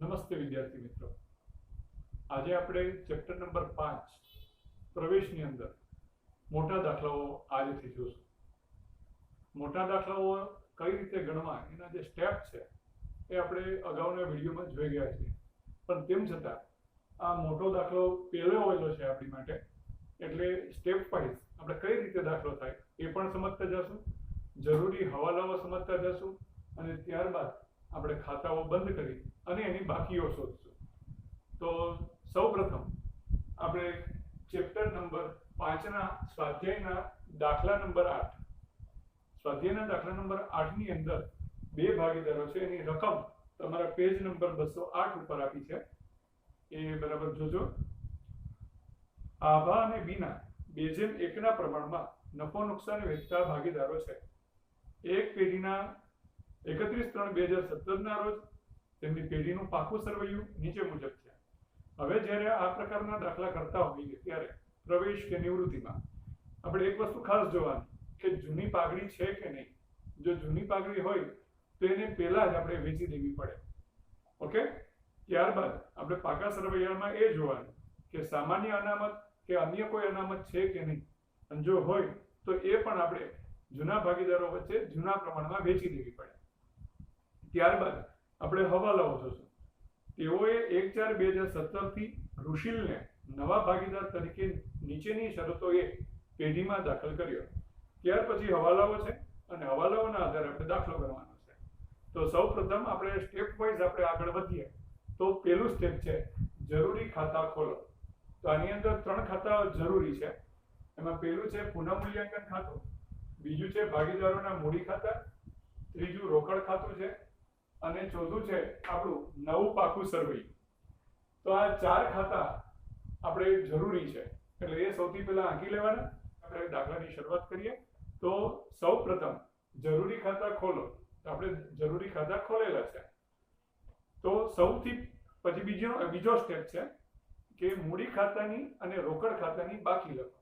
નમસ્તે વિદ્યાર્થી મિત્રો. આજે આપણે ચેપ્ટર નંબર પાંચ, પ્રવેશની અંદર મોટા દાખલાઓ આજથી જોશું. મોટા દાખલાઓ કઈ રીતે ગણવા એના જે સ્ટેપ છે, એ આપણે અગાઉના વિડીયોમાં જોઈ ગયા છીએ. પણ તેમ છતાં, આ મોટો દાખલો પહેલો આવેલો છે આપણી માટે. એટલે સ્ટેપ વાઇઝ આપણે કઈ રીતે દાખલો થાય, એ પણ સમજતા જશું. જરૂરી હવાલાઓ સમજતા જશું. અને ત્યારબાદ આપણે ખાતાઓ બંધ કરી અને એની બાકીઓ શોધશું. તો સૌ પ્રથમ આપણે ચેપ્ટર નંબર પાંચના સ્વાધ્યાયના દાખલા નંબર આઠ. સ્વાધ્યાયના દાખલા નંબર આઠની અંદર બે ભાગીદારો છે, એની રકમ તમારા પેજ નંબર બસો આઠ ઉપર આપી છે. એ બરાબર જોજો. આભા અને બીના બે જેમ એકના પ્રમાણમાં નફો, નુકસાન વેચતા ભાગીદારો છે. એક પેઢીના એકત્રીસ ત્રણ બે હજાર સત્તરના રોજ તેમની પેઢીનું પાકું સરવૈયું નીચે મુજબ છે. હવે જ્યારે આ પ્રકારના દાખલા કરતા હોઈએ ત્યારે પ્રવેશ કે નિવૃત્તિમાં આપણે એક વસ્તુ ખાસ જોવાની કે જૂની પાઘડી છે કે નહીં? જો જૂની પાઘડી હોય તો એને પહેલા જ આપણે વેચી દેવી પડે. ઓકે? ત્યારબાદ આપણે પાકા સરવૈયામાં એ જોવાનું કે સામાન્ય અનામત કે અન્ય કોઈ અનામત છે કે નહીં? અને જો હોય તો એ પણ આપણે જૂના ભાગીદારો વચ્ચે જૂના પ્રમાણમાં વેચી દેવી પડે. ત્યારબાદ આપણે હવાલાઓ જોશું તેઓએ એક ચાર બે હજાર સત્તરથી ઋષિલને નવા ભાગીદાર તરીકે નીચેની શરતોએ પેઢીમાં દાખલ કર્યો. ત્યાર પછી હવાલાઓ છે અને હવાલાઓના આધારે આપણે દાખલો કરવાનો છે. તો સૌ પ્રથમ આપણે સ્ટેપ વાઇઝ આપણે આગળ વધીએ. તો પહેલું સ્ટેપ છે જરૂરી ખાતા ખોલો. તો આની અંદર ત્રણ ખાતા જરૂરી છે. એમાં પહેલું છે પુનઃમૂલ્યાંકન ખાતું, બીજું છે ભાગીદારોના મૂડી ખાતા, ત્રીજું રોકડ ખાતું છે અને ચોથું છે આપણું નવું પાકું સર્વે તો આ ચાર ખાતા આપણે જરૂરી છે. એટલે એ સૌથી પહેલા આંકી લેવાના. આપણે દાખલાની શરૂઆત કરીએ. તો સૌ પ્રથમ જરૂરી ખાતા ખોલો. તો આપણે જરૂરી ખાતા ખોલેલા છે. તો સૌથી પછી બીજો બીજો સ્ટેપ છે કે મૂડી ખાતાની અને રોકડ ખાતાની બાકી લખો.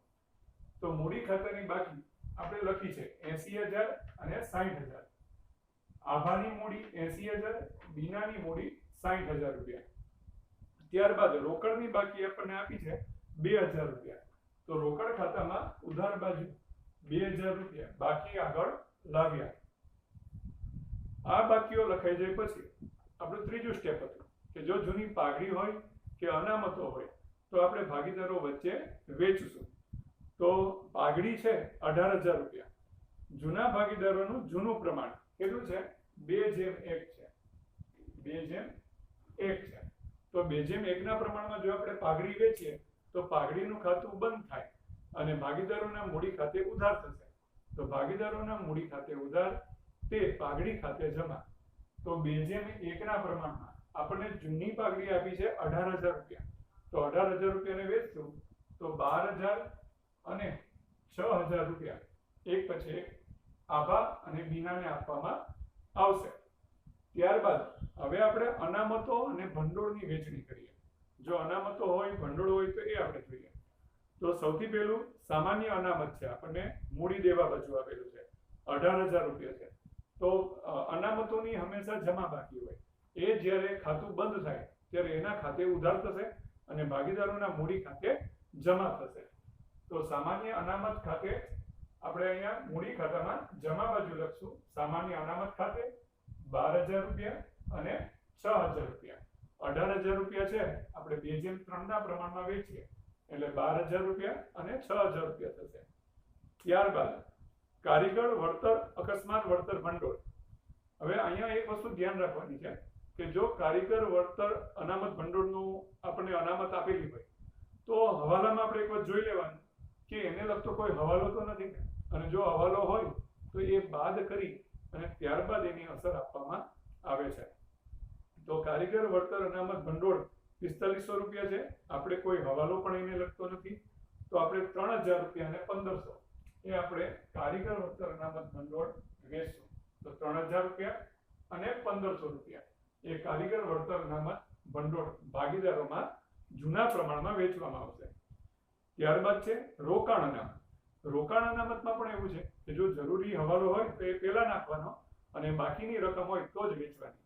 તો મૂડી ખાતાની બાકી આપણે લખી છે એસી હજાર અને સાઠ હજાર. આભાની મૂડી એસી હજાર, બીનાની મૂડી સાઠ હજાર રૂપિયા. ત્યારબાદ રોકડની બાકી આપણને આપી છે બે હજાર રૂપિયા. તો રોકડ ખાતામાં ઉધાર બાજુ બે હજાર રૂપિયા. બાકી આગળ લાવ્યા. આ બાકીઓ લખાઈ જાય પછી આપણું ત્રીજું સ્ટેપ હતું કે જો જૂની પાઘડી હોય કે અનામતો હોય તો આપણે ભાગીદારો વચ્ચે વેચશું. તો પાઘડી છે અઢાર હજાર રૂપિયા. જૂના ભાગીદારોનું જૂનું પ્રમાણ. કેટલું છે? બે જેમ એક છે. બે જેમ એક છે. તો બે જેમ એકના પ્રમાણમાં જો આપણે પાઘડી વેચીએ, તો પાઘડીનું ખાતું બંધ થાય અને ભાગીદારોના મૂડી ખાતે ઉધાર થશે. તો ભાગીદારોના મૂડી ખાતે ઉધાર તે પાઘડી ખાતે જમા. તો બે જેમ એકના પ્રમાણમાં આપણને જૂની પાઘડી આપી છે અઢાર હજાર રૂપિયા. તો અઢાર હજાર રૂપિયાને વેચશું, તો બાર હજાર અને છ હજાર રૂપિયા. એક પછી એક. આભા અને બીનાને આપવામાં આવશે. ત્યારબાદ હવે આપણે અનામતો અને ભંડોળની વેચણી કરીએ. જો અનામતો હોય, ભંડોળ હોય તો એ આપણે જોઈએ. તો સૌથી પહેલું સામાન્ય અનામત છે, આપણને મૂડી દેવા બાજુ આપેલું છે. અઢાર હજાર રૂપિયા છે. તો અનામતોની હંમેશા જમા બાકી હોય. એ જ્યારે ખાતું બંધ થાય, ત્યારે એના ખાતે ઉધાર થશે અને ભાગીદારોના મૂડી ખાતે જમા થશે. તો સામાન્ય અનામત ખાતે આપણે અહીંયા મૂડી ખાતામાં જમા બાજુ લખશું. સામાન્ય અનામત ખાતે બાર હજાર રૂપિયા અને છ હજાર રૂપિયા. અઢાર હજાર રૂપિયા છે. આપણે બે જેમ ત્રણના પ્રમાણમાં વેચીએ. એટલે બાર હજાર રૂપિયા અને છ હજાર રૂપિયા થશે. ત્યારબાદ કારીગર, વળતર, અકસ્માત, વળતર ભંડોળ. હવે અહીંયા એક વસ્તુ ધ્યાન રાખવાની છે કે જો કારીગર, વળતર, અનામત ભંડોળનું આપણને અનામત આપેલી હોય, તો હવાલામાં આપણે એક વાર જોઈ લેવાનું કે એને લગતો કોઈ હવાલો તો નથી ને? અને જો હવાલો હોય, તો એ બાદ કરી અને ત્યારબાદ એની અસર આપવામાં આવે છે. તો કારીગર, વળતર અનામત ભંડોળ પિસ્તાલીસો રૂપિયા છે. આપણે કોઈ હવાલો પણ એને લગતો નથી. તો આપણે ત્રણ હજાર રૂપિયા અને પંદરસો. એ આપણે કારીગર, વળતર અનામત ભંડોળ વેચશું. તો ત્રણ હજાર રૂપિયા અને પંદરસો રૂપિયા. એ કારીગર, વળતર અનામત ભંડોળ ભાગીદારોમાં જૂના પ્રમાણમાં વેચવામાં આવશે. ત્યારબાદ છે રોકાણ અનામત રોકાણ અનામતમાં પણ એવું છે કે જો જરૂરી હવાલો હોય તો એ પહેલા નાખવાનો અને બાકીની રકમ હોય તો જ વેચવાની.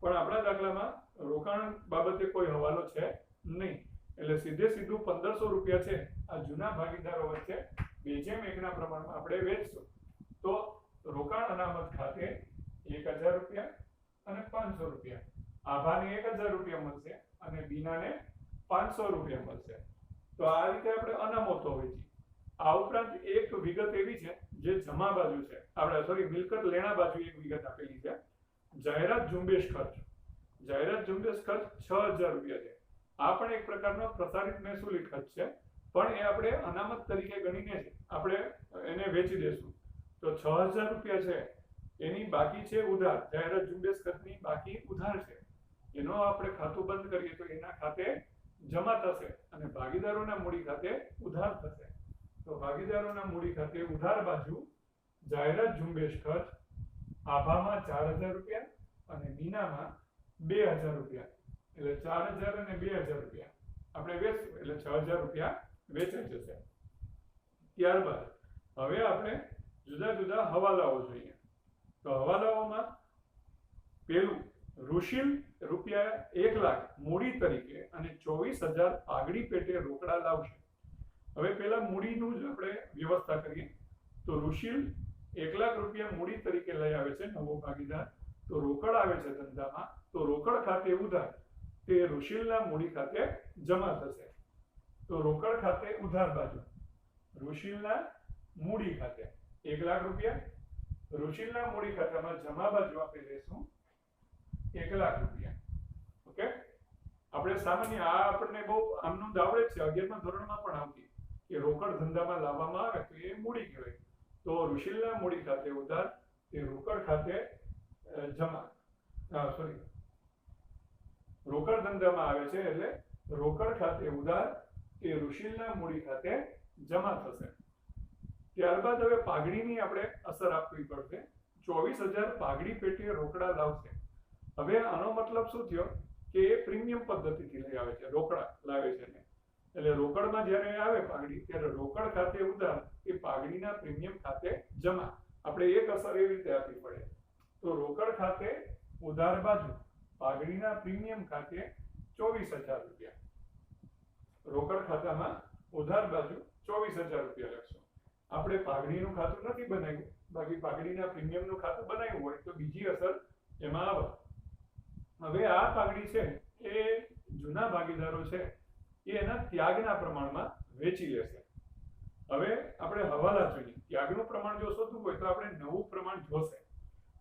પણ આપણા દાખલામાં રોકાણ બાબતે કોઈ હવાલો છે નહીં. એટલે સીધે સીધું પંદરસો રૂપિયા છે આ જૂના ભાગીદારો વચ્ચે બે જેમ એકના પ્રમાણમાં આપણે વેચશું. તો રોકાણ અનામત ખાતે એક હજાર રૂપિયા અને પાંચસો રૂપિયા. આભાને એક હજાર રૂપિયા મળશે અને બીનાને પાંચસો રૂપિયા મળશે. તો આ રીતે આપણે અનામતો વેચી. આ ઉપરાંત એક વિગત એવી છે, જે જમા બાજુ છે. આપણે સોરી મિલકત લેણા બાજુ એક વિગત આપેલી છે. જાહેરાત ઝુંબેશ ખર્ચ. જાહેરાત ઝુંબેશ ખર્ચ છ હજાર રૂપિયા છે. આ પણ એક પ્રકારનો પ્રસારિત મહેસૂલી ખર્ચ છે, પણ એ આપણે અનામત તરીકે ગણીને જ આપણે એને વેચી દેશું. તો છ હજાર રૂપિયા છે. એની બાકી છે ઉધાર. જાહેરાત ઝુંબેશ ખર્ચની બાકી ઉધાર છે. એનો આપણે ખાતું બંધ કરીએ તો એના ખાતે જમા થશે અને ભાગીદારોના મૂડી ખાતે ઉધાર થશે. તો ભાગીદારોના મૂડી ખાતે ઉધાર બાજુ જાહેરાત ઝુંબેશ ખર્ચ, આભામાં ચાર હજાર રૂપિયા અને મીનામાં બે હજાર રૂપિયા. એટલે ચાર હજાર અને બે હજાર રૂપિયા. આપણે વેચશું, એટલે છ હજાર રૂપિયા વેચાઈ જશે. ત્યારબાદ હવે આપણે જુદા જુદા હવાલાઓ જોઈએ. તો હવાલાઓમાં પેલું ઋષિલ રૂપિયા એક લાખ મૂડી તરીકે અને ચોવીસ હજાર પાઘડી પેટે રોકડા લાવશે. હવે પેલા મૂડીનું જ આપણે વ્યવસ્થા કરીએ. તો ઋષિલ એક લાખ રૂપિયા મૂડી તરીકે લઈ આવે છે, નવો ભાગીદાર. તો રોકડ આવે છે ધંધામાં, તો રોકડ ખાતે ઉધાર. તે ઋષિલના મૂડી ખાતે જમા થશે. તો રોકડ ખાતે ઉધાર બાજુ. ઋષિલના મૂડી ખાતે એક લાખ રૂપિયા. ઋષિલના મૂડી ખાતામાં જમા બાજુ આપણે લેશું એક લાખ રૂપિયા. ઓકે? આપણે સામાન્ય આ આપણને બહુ આમનું જ છે, અગિયારમા ધોરણમાં પણ આવતી. રોકડ ધંધામાં લાવવામાં આવે તો એ મૂડી કહેવાય. તો ઋષિલના મૂડી ખાતે ઉધાર એ રોકડ ખાતે જમા. સોરી રોકડ ધંધામાં આવે છે એટલે રોકડ ખાતે ઉધાર એ ઋષિલના મૂડી ખાતે જમા થશે. ત્યારબાદ હવે પાઘડીની આપણે અસર આપવી પડશે. ચોવીસ હજાર પાઘડી પેટીએ રોકડા લાવશે. હવે આનો મતલબ શું થયો? કે એ પ્રીમિયમ પદ્ધતિથી લઈ આવે છે, રોકડા લાવે છે એટલે રોકડમાં જ્યારે આવે પાઘડી, ત્યારે રોકડ ખાતે ઉધાર એ પાઘડીના પ્રીમિયમ ખાતે જમા. આપણે એક અસર એવી રીતે આપવી પડે. તો રોકડ ખાતે ઉધાર બાજુ પાઘડીના પ્રીમિયમ ખાતે ચોવીસ હજાર રૂપિયા. રોકડ ખાતામાં ઉધાર બાજુ ચોવીસ હજાર રૂપિયા લખશું. આપણે પાઘડીનું ખાતું નથી બનાવ્યું. બાકી પાઘડીના પ્રીમિયમનું ખાતું બનાવ્યું હોય તો બીજી અસર એમાં આવે. હવે આ પાઘડી છે એ જૂના ભાગીદારો છે. એ એના ત્યાગના પ્રમાણમાં વેચી લેશે. હવે આપણે હવાલા જોઈએ. ત્યાગનું પ્રમાણ જો શોધવું હોય તો આપણે નવું પ્રમાણ જોશે.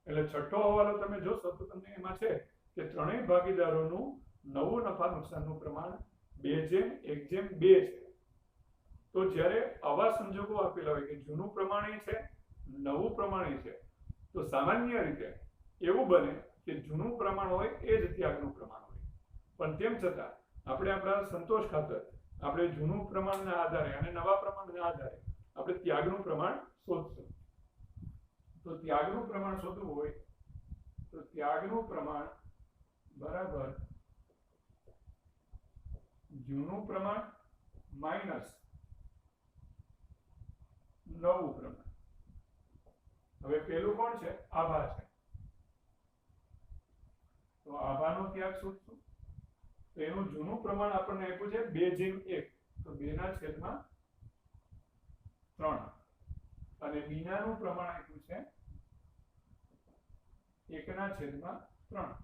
એટલે છઠ્ઠો હવાલો તમે જોશો તો તમને એમાં છે કે ત્રણેય ભાગીદારોનું નવું નફા નુકસાનનું પ્રમાણ બે જેમ, એક જેમ, બે છે. તો જ્યારે આવા સંજોગો આપેલા હોય કે જૂનું પ્રમાણે છે, નવું પ્રમાણે છે, તો સામાન્ય રીતે એવું બને કે જૂનું પ્રમાણ હોય એ જ ત્યાગનું પ્રમાણ હોય. પણ તેમ છતાં આપણે આપણા સંતોષ ખાતર, આપણે જૂનું પ્રમાણના આધારે અને નવા પ્રમાણના આધારે આપણે ત્યાગનું પ્રમાણ શોધશું. તો ત્યાગનું પ્રમાણ શોધવું હોય, તો ત્યાગનું પ્રમાણ બરાબર જૂનું પ્રમાણ માઇનસ નવું પ્રમાણ. હવે પેલું કોણ છે? આભા છે. તો આભાનો ત્યાગ શોધશું. તો એનું જૂનું પ્રમાણ આપણને આપ્યું છે બે જેમ એક. તો બે ના છેદમાં ત્રણ. અને બીનાનું પ્રમાણ આપ્યું છે એકના છેદમાં ત્રણ.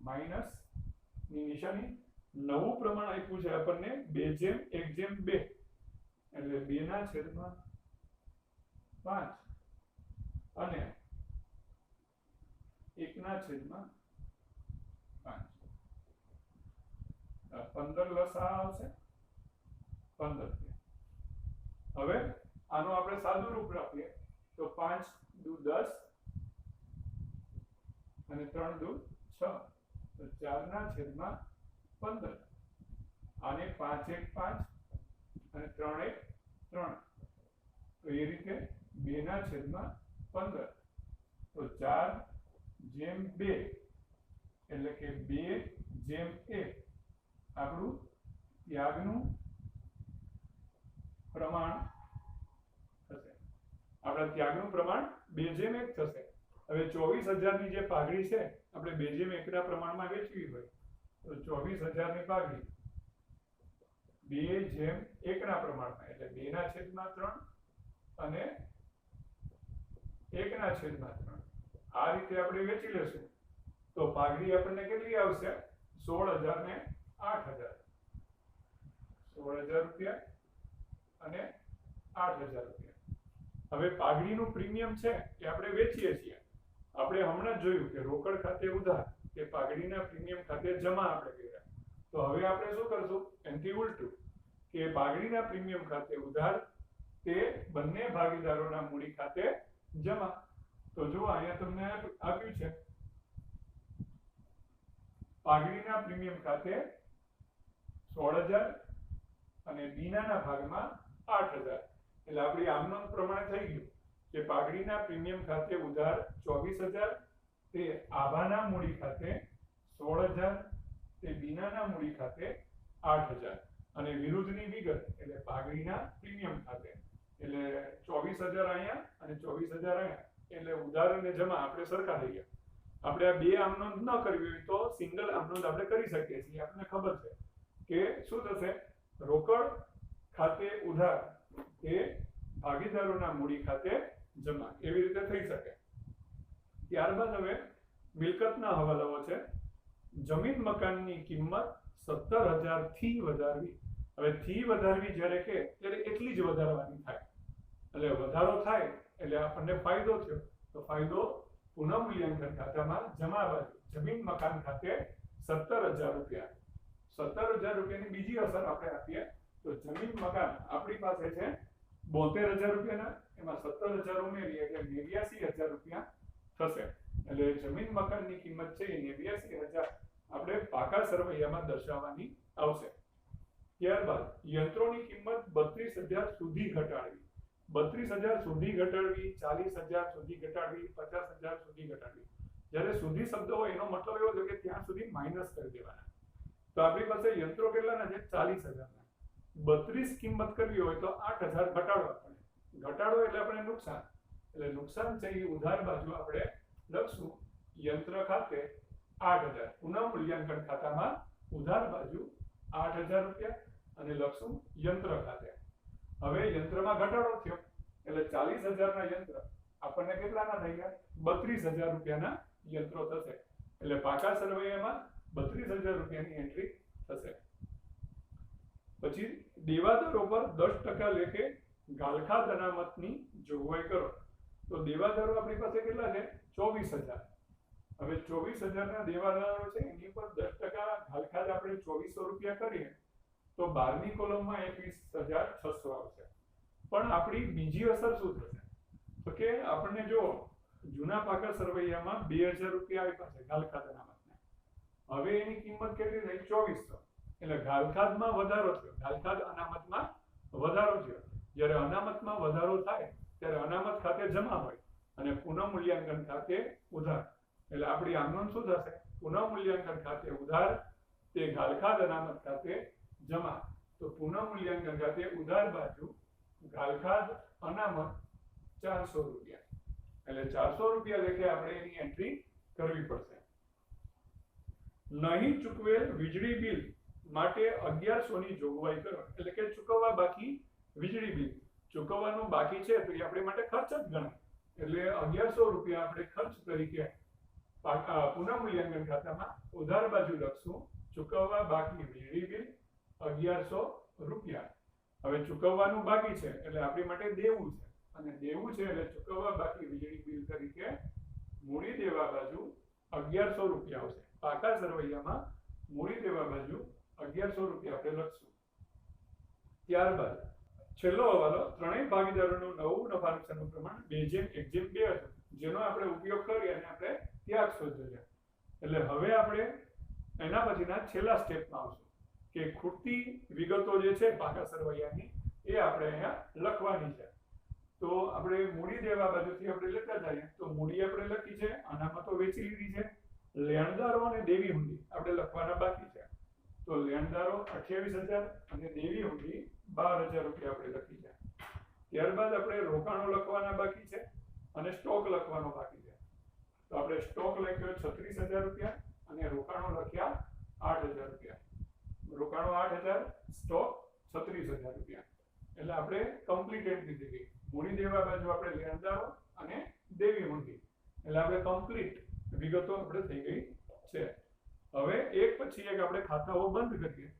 માઇનસની નિશાની નવું પ્રમાણ આપ્યું છે આપણને બે જેમ, એક જેમ, બે. એટલે બે ના છેદમાં પાંચ. અને એકના છેદમાં પાંચ આ પંદર લસા આવશે? પંદર હવે આનું આપણે સાદું રૂપ રાખીએ. તો પાંચ દુ દસ અને ત્રણ દુ છ. તો ચારના છેદમાં પંદર. આને પાંચ એક પાંચ અને ત્રણ એક ત્રણ. તો એ રીતે બે ના છેદમાં પંદર. તો ચાર જેમ બે. એટલે કે બે જેમ એક. આપણું ત્યાગનું પ્રમાણ થશે. આપણા ત્યાગનું પ્રમાણ બે જેમ એક થશે. હવે ચોવીસ હજારની જે પાઘડી છે, આપણે બે જેમ એકના પ્રમાણમાં વેચવી હોય, તો ચોવીસ હજારની પાઘડી બે જેમ એકના પ્રમાણમાં, એટલે બે ના છેદમાં ત્રણ અને એકના છેદમાં ત્રણ. આ રીતે આપણે વેચી લેશું. તો પાઘડી આપણને કેટલી આવશે? સોળ હજાર ને આઠ હજાર. સોળ હજાર રૂપિયા અને આઠ હજાર રૂપિયા. હવે પાઘડીનું પ્રીમિયમ છે એ આપણે વેચીએ છીએ. આપણે હમણાં જોયું કે રોકડ ખાતે ઉધાર કે પાઘડીના પ્રીમિયમ ખાતે જમા આપણે કર્યા. તો હવે આપણે શું કરશું? એનથી ઉલટું કે પાઘડીના પ્રીમિયમ ખાતે ઉધાર તે બંને ભાગીદારોના મૂડી ખાતે જમા. તો જો અહીંયા તમને આપ્યું છે. પાઘડીના પ્રીમિયમ ખાતે સોળ હજાર અને બીનાના ભાગમાં આઠ હજાર એટલે આપણી આમનોંધ પ્રમાણે થઈ ગયું કે પાઘડીના પ્રીમિયમ ખાતે ઉધાર ચોવીસ હજાર તે આભાના મૂડી ખાતે સોળ હજાર તે બીનાના મૂડી ખાતે આઠ હજાર અને વિરુદ્ધની વિગત એટલે પાઘડીના પ્રીમિયમ ખાતે. એટલે ચોવીસ હજાર અહીંયા અને ચોવીસ હજાર અહીંયા. એટલે ઉધાર અને જમા આપણે સરખા થઈ ગયા. આપણે આ બે આમનોંધ ન કરવી હોય તો સિંગલ આમનોંધ આપણે કરી શકીએ છીએ. આપણને ખબર છે. કે શું થશે? રોકડ ખાતે ઉધાર એ ભાગીદારોના મૂડી ખાતે જમા. એવી રીતે થઈ શકે. ત્યારબાદ હવે મિલકતના હવાલાઓ છે. જમીન મકાનની કિંમત સત્તર હજારથી વધારવી. હવે થી વધારવી જ્યારે કે, ત્યારે એટલી જ વધારવાની થાય. એટલે વધારો થાય એટલે આપણને ફાયદો થયો. તો ફાયદો પુનઃ મૂલ્યાંકન ખાતામાં જમા જમીન મકાન ખાતે સત્તર હજાર રૂપિયા. સત્તર હજાર રૂપિયાની બીજી અસર આપણે આપીએ. તો જમીન મકાન આપણી પાસે છે બોતેર હજાર રૂપિયાના. એમાં સત્તર હજાર ઉમેરીએ એટલે નેવ્યાસી હજાર રૂપિયા થશે. એટલે જમીન મકાનની કિંમત છે એ નેવ્યાસી હજાર આપણે પાકા સરવૈયામાં દર્શાવવાની આવશે. ત્યારબાદ યંત્રોની કિંમત બત્રીસ હજાર સુધી ઘટાડવી. બત્રીસ હજાર સુધી ઘટાડવી, ચાલીસ હજાર સુધી ઘટાડવી, પચાસ હજાર સુધી ઘટાડવી. જ્યારે સુધી શબ્દ હોય એનો મતલબ એવો છે કે ત્યાં સુધી માઇનસ કરી દેવાના. તો આપણી પાસે યંત્રો કેટલાના છે? ચાલીસ હજારના. બત્રીસ કિંમત કરવી હોય તો આઠ હજાર ઘટાડવા પડે. ઘટાડો એટલે આપણે નુકસાન. એટલે નુકસાન છે એ ઉધાર બાજુ આપણે લખશું. યંત્ર ખાતે આઠ હજાર. પુનઃ મૂલ્યાંકન ખાતામાં ઉધાર બાજુ આઠ હજાર રૂપિયા અને લખશું યંત્ર ખાતે. હવે યંત્રમાં ઘટાડો થયો. એટલે ચાલીસ હજારના યંત્ર આપણને કેટલાના થઈ ગયા બત્રીસ હજાર રૂપિયાના યંત્રો થશે. એટલે પાકા સરવૈયામાં બત્રીસ હજાર રૂપિયાની એન્ટ્રી થશે. પછી દેવાદારો પર દસ ટકા લેખે ગાલખા અનામતની જોગવાઈ કરો. તો દેવાદારો આપણી પાસે કેટલા છે? ચોવીસ હજાર. હવે ચોવીસ હજારના દેવાદારો છે, એની પર દસ ટકા ગાલખા આપણે ચોવીસો રૂપિયા કરીએ, તો બારની કોલમમાં એકવીસ હજાર છસો આવશે. પણ આપણી બીજી અસર શું થશે? તો કે આપણને જો જૂના પાકા સરવૈયામાં બે હજાર રૂપિયા આપ્યા છે ગાલખાદ અનામતના હવે એની કિંમત કેટલી થઈ ચોવીસો એટલે ગાલખાદમાં વધારો થયો. ગાલખાદ અનામતમાં વધારો થયો. જ્યારે અનામતમાં વધારો થાય, ત્યારે અનામત ખાતે જમા હોય અને પુનઃમૂલ્યાંકન ખાતે ઉધાર. એટલે આપણી આમનોંધ શું થશે? પુનઃમૂલ્યાંકન ખાતે ઉધાર, તે ગાલખાદ અનામત ખાતે જમા. તો પુનઃમૂલ્યાંકન ખાતે ઉધાર બાજુ ગાલખાદ અનામત ચારસો રૂપિયા. એટલે ચારસો રૂપિયા લેખે આપણે એની એન્ટ્રી કરવી પડશે. નહીં ચૂકવેલ વીજળી બિલ માટે અગિયારસો ની જોગવાઈ કરો. એટલે કે ચૂકવવા બાકી વીજળી બિલ. ચૂકવવાનું બાકી છે તો એ આપણે માટે ખર્ચ જ ગણાય. એટલે અગિયારસો રૂપિયા આપણે ખર્ચ તરીકે પુનઃમૂલ્યાંકન મૂલ્યાંકન ખાતામાં ઉધાર બાજુ લખશું. ચૂકવવા બાકી વીજળી બિલ અગિયારસો રૂપિયા. હવે ચૂકવવાનું બાકી છે એટલે આપણી માટે દેવું છે. અને દેવું છે એટલે ચૂકવવા બાકી વીજળી બિલ તરીકે મૂડી દેવા બાજુ અગિયારસો રૂપિયા આવશે. પાકા સરવૈયામાં મૂડી દેવા બાજુ અગિયારસો રૂપિયા આપણે લખશું. ત્યારબાદ છેલ્લો હવાલો, ત્રણેય ભાગીદારોનું નવું નફા નુકસાનનું પ્રમાણ બે જેમ, એક જેમ, બે હતું. જેનો આપણે ઉપયોગ કરી અને આપણે ત્યાગ શોધ્યો એટલે હવે આપણે એના પછીના છેલ્લા સ્ટેપમાં આવશું કે ખૂટતી વિગતો જે છે પાકા સરવૈયાની, એ આપણે અહીંયા લખવાની છે. તો આપણે મૂડી દેવા બાજુથી આપણે લેતા જઈએ. તો મૂડી આપણે લખી છે અનામતો વેચી લીધી છે. લેણદારો અને દેવી હુંડી. આપણે લખવાના બાકી છે. તો લેણદારો અઠ્યાવીસ હજાર અને દેવી હુંડી બાર હજાર રૂપિયા આપણે લખી છે. ત્યારબાદ આપણે રોકાણો લખવાના બાકી છે અને સ્ટોક લખવાનો બાકી છે. તો આપણે સ્ટોક લખ્યો છત્રીસ હજાર રૂપિયા અને રોકાણો લખ્યા આઠ હજાર રૂપિયા. રોકાણો આઠ હજાર, સ્ટોક છત્રીસ હજાર રૂપિયા. એટલે આપણે કમ્પ્લીટેડ દીધી ગઈ. મૂડી દેવા બાજુ આપણે લેણદારો અને દેવી મૂડી એટલે આપણે કમ્પ્લીટ વિગતો આપણે થઈ ગઈ છે. હવે એક પછી એક આપણે ખાતાઓ બંધ કરીએ.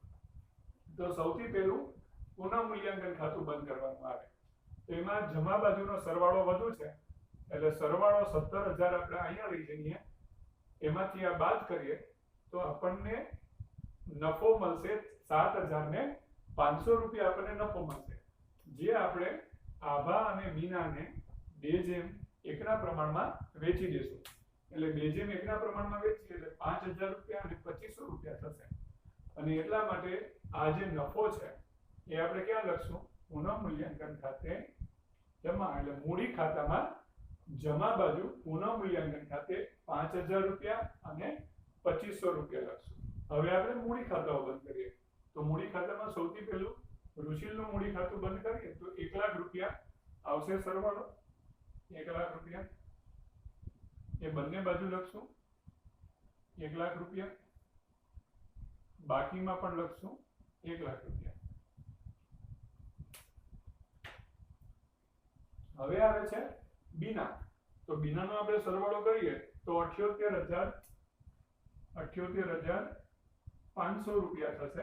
તો સૌથી પહેલું પુનઃમૂલ્યાંકન ખાતું બંધ કરવામાં આવે. તો એમાં જમા બાજુનો સરવાળો વધુ છે. એટલે સરવાળો સત્તર હજાર આપણે અહીંયા લઈ જઈએ. એમાંથી આ બાદ કરીએ તો આપણને નફો મળશે સાત હજાર ને પાંચસો રૂપિયા આપણને નફો મળશે. જે આપણે આભા અને મીનાને બે જેમ એકના પ્રમાણમાં વેચી દેશું. એટલે બે જેમ એકના પ્રમાણમાં વેચીએ એટલે પાંચ હજાર રૂપિયા અને પચીસો રૂપિયા થશે. અને એટલા માટે આ જે નફો છે, એ આપણે ક્યાં લખશું? પુનઃ મૂલ્યાંકન ખાતે જમા, એટલે મૂડી ખાતામાં જમા બાજુ પુનઃ મૂલ્યાંકન ખાતે પાંચ હજાર રૂપિયા અને પચીસો રૂપિયા લખશું. હવે આપણે મૂડી ખાતાઓ બંધ કરીએ. તો મૂડી ખાતામાં સૌથી પહેલું ઋષિલનું મૂડી ખાતું બંધ કરીએ તો એક લાખ રૂપિયા આવશે સરવાળો. એક લાખ રૂપિયા. એ બંને બાજુ લખશું. એક લાખ રૂપિયા. બાકીમાં પણ લખશું. એક લાખ રૂપિયા. હવે આવે છે બીના. તો બીનાનો આપણે સરવાળો કરીએ તો અઠ્યોતેર હજાર અઠ્યોતેર હજાર પાંચસો રૂપિયા થશે.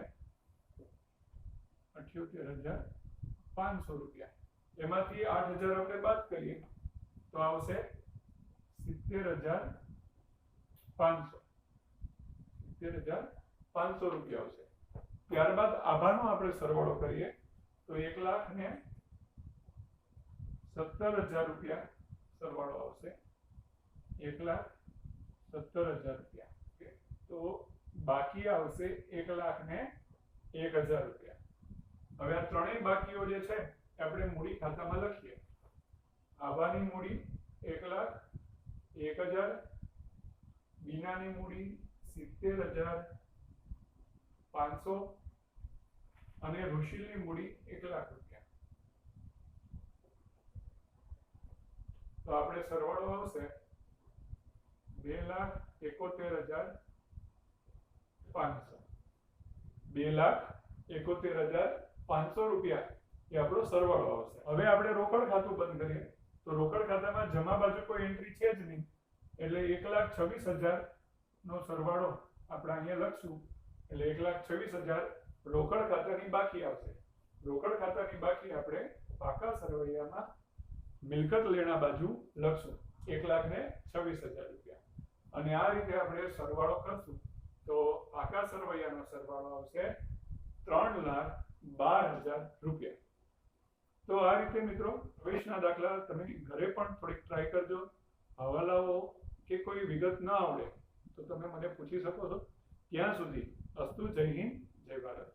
અઠ્યોતેર હજાર પાંચસો રૂપિયા. એમાંથી આઠ હજાર આપણે બાદ કરીએ. તો આવશે સિત્તેર હજાર પાંચસો. સિત્તેર હજાર પાંચસો રૂપિયા આવશે ત્યારબાદ આભાનો આપણે સરવાળો કરીએ, તો એક લાખ ને સત્તર હજાર રૂપિયા સરવાળો આવશે. એક લાખ સત્તર હજાર રૂપિયા. તો બાકી આવશે એક લાખ ને એક હજાર રૂપિયા. હવે આ ત્રણેય બાકીઓ જે છે આપણે મૂડી ખાતામાં લખીએ. આભાની મૂડી એક લાખ એક હજાર, બીનાની મૂડી સિત્તેર હજાર, પાંચસો અને ઋષિલની મૂડી એક લાખ રૂપિયા. તો આપણે સરવાળો આવશે બે લાખ એકોતેર હજાર પાંચસો. બે લાખ એકોતેર હજાર પાંચસો રૂપિયા એ આપણો સરવાળો આવશે. હવે આપણે રોકડ ખાતું બંધ કરીએ. તો રોકડ ખાતામાં જમા બાજુ કોઈ એન્ટ્રી છે જ નહીં. એટલે એક લાખ છવ્વીસ હજાર નો સરવાળો આપણે અહીંયા લખશું. એટલે એક લાખ છવ્વીસ હજાર રોકડ ખાતાની બાકી આવશે. રોકડ ખાતાની બાકી આપણે પાકા સરવૈયામાં મિલકત લેણા બાજુ લખશું. એક લાખ ને છવ્વીસ હજાર રૂપિયા. અને આ રીતે આપણે સરવાળો કરશું. તો પાકા સરવૈયાનો સરવાળો આવશે ત્રણ લાખ બાર હજાર રૂપિયા. તો આ રીતે મિત્રો ભવિષ્યના દાખલા તમે ઘરે પણ થોડીક ટ્રાય કરજો. હવાલાઓ કે કોઈ વિગત ન આવડે, તો તમે મને પૂછી શકો છો. ત્યાં સુધી અસ્તુ જય હિન્દ, જય ભારત.